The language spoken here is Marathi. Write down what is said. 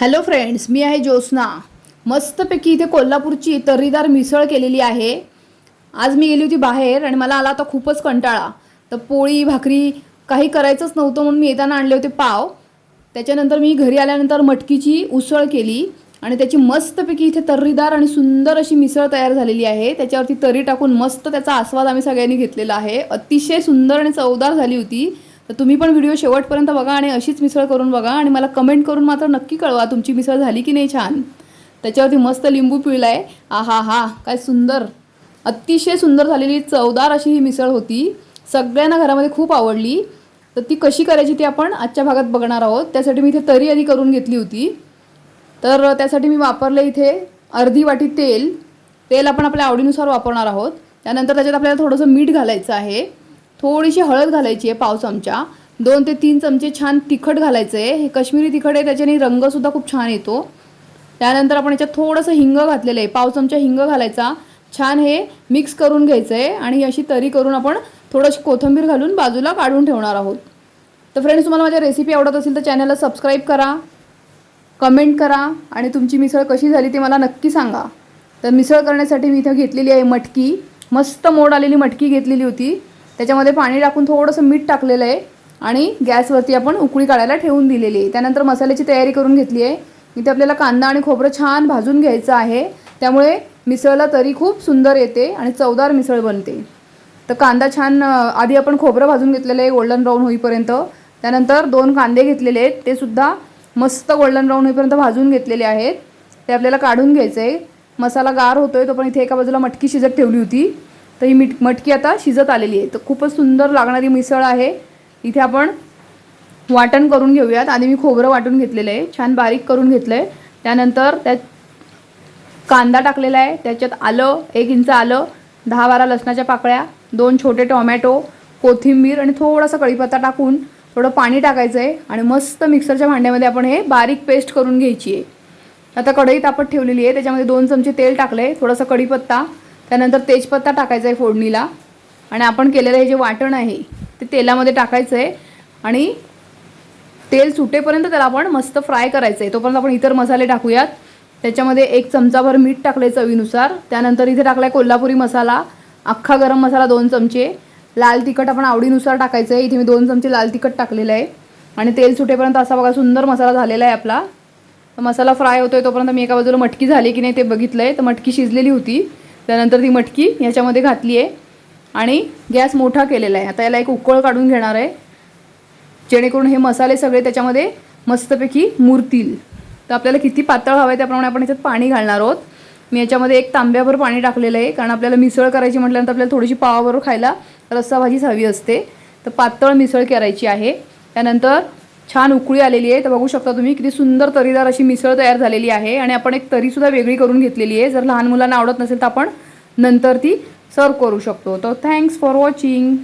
हॅलो फ्रेंड्स मी आहे ज्योत्स्ना. मस्तपैकी इथे कोल्हापूरची तर्रीदार मिसळ केलेली आहे. आज मी गेली होती बाहेर आणि मला आला आता खूपच कंटाळा. तर पोळी भाकरी काही करायचंच नव्हतं म्हणून मी येताना आणले होते पाव. त्याच्यानंतर मी घरी आल्यानंतर मटकीची उसळ केली आणि त्याची मस्तपैकी इथे तर्रीदार आणि सुंदर अशी मिसळ तयार झालेली आहे. त्याच्यावरती तरी टाकून मस्त त्याचा आस्वाद आम्ही सगळ्यांनी घेतलेला आहे. अतिशय सुंदर आणि चवदार झाली होती. तर तुम्ही पण व्हिडिओ शेवटपर्यंत बघा आणि अशीच मिसळ करून बघा आणि मला कमेंट करून मात्र नक्की कळवा तुमची मिसळ झाली की नाही छान. त्याच्यावरती मस्त लिंबू पिळला आहे आहा हा हा काय सुंदर. अतिशय सुंदर झालेली चवदार अशी ही मिसळ होती. सगळ्यांना घरामध्ये खूप आवडली. तर ती कशी करायची ती आपण आजच्या भागात बघणार आहोत. त्यासाठी मी इथे तरी आधी करून घेतली होती. तर त्यासाठी मी वापरले इथे अर्धी वाटी तेल. तेल आपण आपल्या आवडीनुसार वापरणार आहोत. त्यानंतर त्याच्यात आपल्याला थोडंसं मीठ घालायचं आहे. थोडीशी हळद घालायची आहे पाव चमचा. दोन ते तीन चमचे छान तिखट घालायचं आहे. हे काश्मीरी तिखट आहे त्याच्याने रंगसुद्धा खूप छान येतो. त्यानंतर आपण याच्यात थोडंसं हिंग घातलेलं आहे. पाव चमचा हिंग घालायचा. छान हे मिक्स करून घ्यायचं आहे आणि अशी तरी करून आपण थोडंशी कोथिंबीर घालून बाजूला काढून ठेवणार आहोत. तर फ्रेंड्स तुम्हाला माझ्या रेसिपी आवडत असेल तर चॅनलला सबस्क्राईब करा कमेंट करा आणि तुमची मिसळ कशी झाली ते मला नक्की सांगा. तर मिसळ करण्यासाठी मी इथं घेतलेली आहे मटकी. मस्त मोड आलेली मटकी घेतलेली होती. त्याच्यामध्ये पाणी टाकून थोडंसं मीठ टाकलेलं आहे आणि गॅसवरती आपण उकळी काढायला ठेवून दिलेली आहे. त्यानंतर मसाल्याची तयारी करून घेतली आहे. इथे आपल्याला कांदा आणि खोबरं छान भाजून घ्यायचं आहे. त्यामुळे मिसळला तरी खूप सुंदर येते आणि चवदार मिसळ बनते. तर कांदा छान आधी आपण खोबरं भाजून घेतलेलं आहे गोल्डन ब्राऊन होईपर्यंत. त्यानंतर दोन कांदे घेतलेले आहेत. ते सुद्धा मस्त गोल्डन ब्राऊन होईपर्यंत भाजून घेतलेले आहेत. ते आपल्याला काढून घ्यायचं आहे मसाला गार होतोय तो पण इथे एका बाजूला मटकी शिजत ठेवली होती. तर ही मिट मटकी आता शिजत आलेली आहे. तर खूपच सुंदर लागणारी मिसळ आहे. इथे आपण वाटण करून घेऊयात. आधी मी खोबरं वाटून घेतलेलं आहे. छान बारीक करून घेतलं आहे त्यानंतर त्यात कांदा टाकलेला आहे. त्याच्यात आलं एक इंच आलं दहा बारा लसणाच्या पाकळ्या दोन छोटे टोमॅटो कोथिंबीर आणि थोडासा कढीपत्ता टाकून थोडं पाणी टाकायचं आहे आणि मस्त मिक्सरच्या भांड्यामध्ये आपण हे बारीक पेस्ट करून घ्यायची आहे. आता कढई तापत ठेवलेली आहे. त्याच्यामध्ये दोन चमचे तेल टाकलं आहे थोडासा कढीपत्ता त्यानंतर तेजपत्ता टाकायचा आहे फोडणीला. आणि आपण केलेलं हे जे वाटण आहे ते तेलामध्ये टाकायचं आहे आणि तेल सुटेपर्यंत त्याला आपण मस्त फ्राय करायचं आहे तोपर्यंत आपण इतर मसाले टाकूयात. त्याच्यामध्ये एक चमचाभर मीठ टाकलं आहे चवीनुसार. त्यानंतर इथे टाकला आहे कोल्हापुरी मसाला अख्खा गरम मसाला दोन चमचे. लाल तिखट आपण आवडीनुसार टाकायचं आहे इथे मी दोन चमचे लाल तिखट टाकलेलं आहे. आणि तेल सुटेपर्यंत असा बघा सुंदर मसाला झालेला आहे आपला. तर मसाला फ्राय होतो आहे तोपर्यंत मी एका बाजूला मटकी झाली की नाही ते बघितलं आहे तर मटकी शिजलेली होती. त्यानंतर ती मटकी याच्यामध्ये घातली आहे. आणि गॅस मोठा केलेला आहे. आता याला एक उकळ काढून घेणार आहे. जेणेकरून हे मसाले सगळे त्याच्यामध्ये मस्तपैकी मुरतील. तर आपल्याला किती पातळ हवं आहे त्याप्रमाणे आपण याच्यात पाणी घालणार आहोत. मी याच्यामध्ये एक तांब्याभर पाणी टाकलेलं आहे. कारण आपल्याला मिसळ करायची म्हटल्यानंतर आपल्याला थोडीशी पावाबरोबर खायला रस्सा भाजीच हवी असते. तर पातळ मिसळ करायची आहे. त्यानंतर छान उकळी आलेली आहे. तर बघू शकता तुम्ही किती सुंदर तरीदार अशी मिसळ तयार झालेली आहे. आणि आपण एक तरीसुद्धा वेगळी करून घेतलेली आहे. जर लहान मुलांना आवडत नसेल तर आपण नंतर ती सर्व करू शकतो. तर थँक्स फॉर वॉचिंग